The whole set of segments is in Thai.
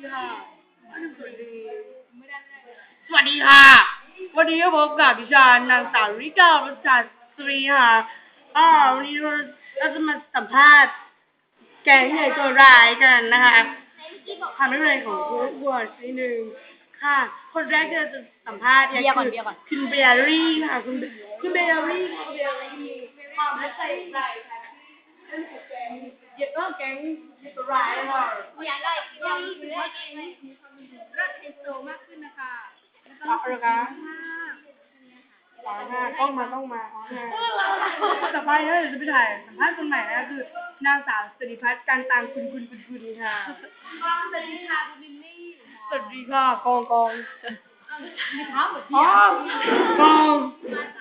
ดีค่ะสวัสดีสวัสดีค่ะ วันนี้พบกับดิฉันนางสาวริกาประจักษ์ศรีค่ะอ่าวันนี้เราเราจะมาสัมภาษณ์แก๊งใหญ่ตัวร้ายกันนะคะความไม่เป็นไรของคุณวอร์ดนิดนึงค่ะ คนแรกที่เราจะสัมภาษณ์เบียร์ก่อนเบียร์ก่อนคุณเบียรี่ค่ะ คุณคุณเบียรี่คุณเบียรี่มีความรักใจใส่ เรื่องของแก๊งเยอะก็แก๊งตัวร้ายค่ะอยากได้อยากได้รักไฮโซมากขึ้นนะคะเอาเลยคะสองห้ากล้องมาต้องมาอ๋อห้าต่อไปเนี่ยเดี๋ยวจะไปถ่ายสัมภาษณ์คนใหม่นะคือนางสาวสิริพัฒน์การตังคุณคุณคุณคุณค่ะสวัสดีค่ะคุณลินนี่สวัสดีค่ะกองกองมีเท้าเหมือนอ๋พี่อกอง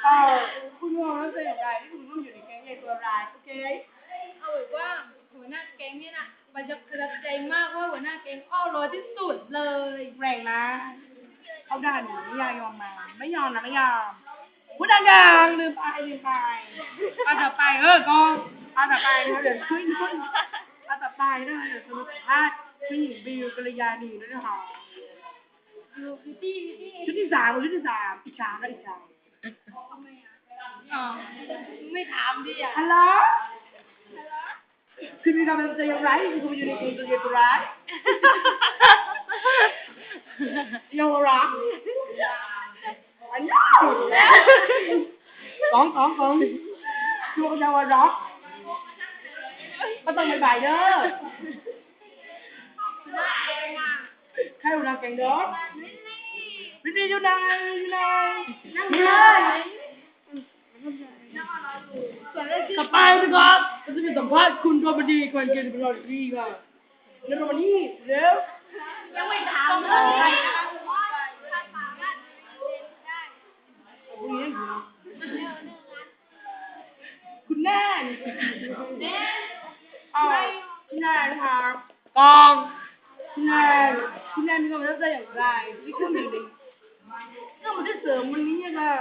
เออคุณมองแล้วเป็นอย่างไรที่คุณต้องอยู่ในแก๊งใหญ่ตัวร้ายโอเค เอาแบบว่าหัวหน้าแก๊ง เนี่ยนะมันจะประทับใจมากว่าหัวหน้าแก๊งอ้อร้อยที่สุดเลย แรงนะ เขาด่าหนูไม่ยอมยอมมา ไม่ยอมนะไม่ยอมพูดดังๆลืมไปลืมไปเอาต่อไปเออกองเอาต่อไปนะคะเดี๋ยวช่วยช่วยเอาต่อไปนะคะเดี๋ยวจะมาสัมภาษณ์ผู้หญิงบิวกัลยาณีด้วยนะคะดูพิตตี้พิตตี้ชุดที่สามชุดที่สามอิจฉาก็อิจฉาทำไมอะอ๋อไม่ถามดิอะฮัลโหล คือมีกำลังใจอย่างไรคือคุณอยู่ในกลุ่มตัวเดียวตัวร้ายยอมรับอันนี้สอง สองสองคือว่าจะว่าร็อกก็ต้องบ่ายๆเด้อใครอยู่นางแกงเด้อวิธีอยู่ไหนอยู่ไหนนั่งเลยนะครับเราจะมีสัมภาษณ์คุณโรบดีก่อนเกินเป็นรอดีค่ะแล้วโรบดีเร็วยังไม่ถามเลยพรุ่งนี้อยู่นะคุณแน่นเอาคุณแน่นค่ะกองคุณแน่นคุณแน่นมีความรู้สึกอย่างไรที่ครื่องดื่มดีก็มันได้เสริมวันนี้ค่ะ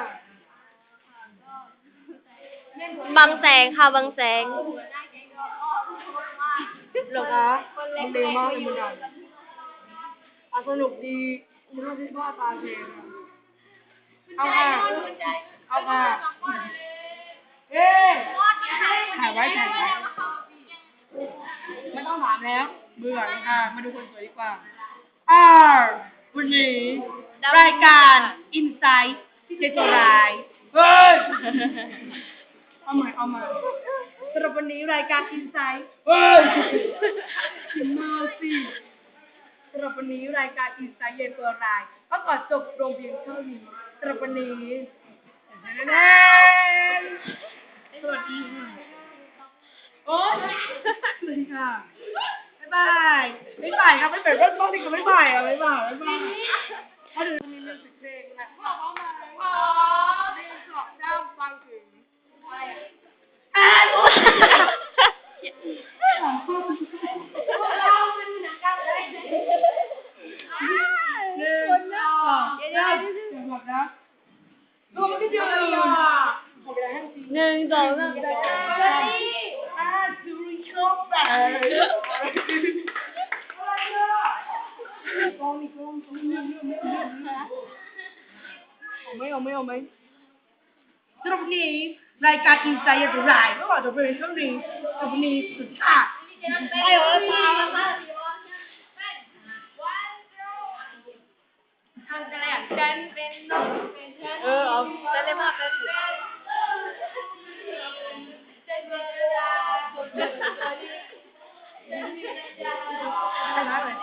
บางแสงค่ะบางแสง เหรอคะมันดีมากเลยมันดังอะสนุกดีมันรู้สึกว่าตาเทค่ะเอาค่ะเอาค่ะเอ๊ะถ่ายไว้ถ่ายไว้ไม่ต้องถามแล้ว เบื่อแล้วค่ะมาดูคนสวยดีกว่าอ่าวันนี้รายการ Insight ที่เจตัวรายเฮ้ยเอาใหม่เอาใหม่สำหรับวันนี้รายการ Insight เฮ้ยถึงมาสิสำหรับวันนี้รายการ Insight เย็นตัวรายก็ก่อนจบโรงเพียงเท่านี้สำหรับวันนี้แน่ๆสวัสดีค่ะโอ๊ยสวัสดีค่ะบ๊ายบายบ๊ายบายครับไม่เป็นรถบ้านนี่ก็บ๊ายบายอะบ๊ายบายบ๊ายบายเขาดูมีมิวสิกเพลงนะพวกเขามาพอเพลงสอบเจ้าฟังถึงอะไรอะอ่านหมดหนึ่งสองสามเดี๋ยวหมดนะตัวมันก็เดียวเลยอะหมดไปแล้วจริงหนึ่งสองสามอ่าซูริโชแปะกองนี่กองกองเอาไหมเอาไหมเอาไหมสำหรับวันนี้รายการอินไซต์จะรายไม่ว่าจะเป็นเรื่องนี้สำหรับวันนี้สุดท้ายไปเลย ชนะเลย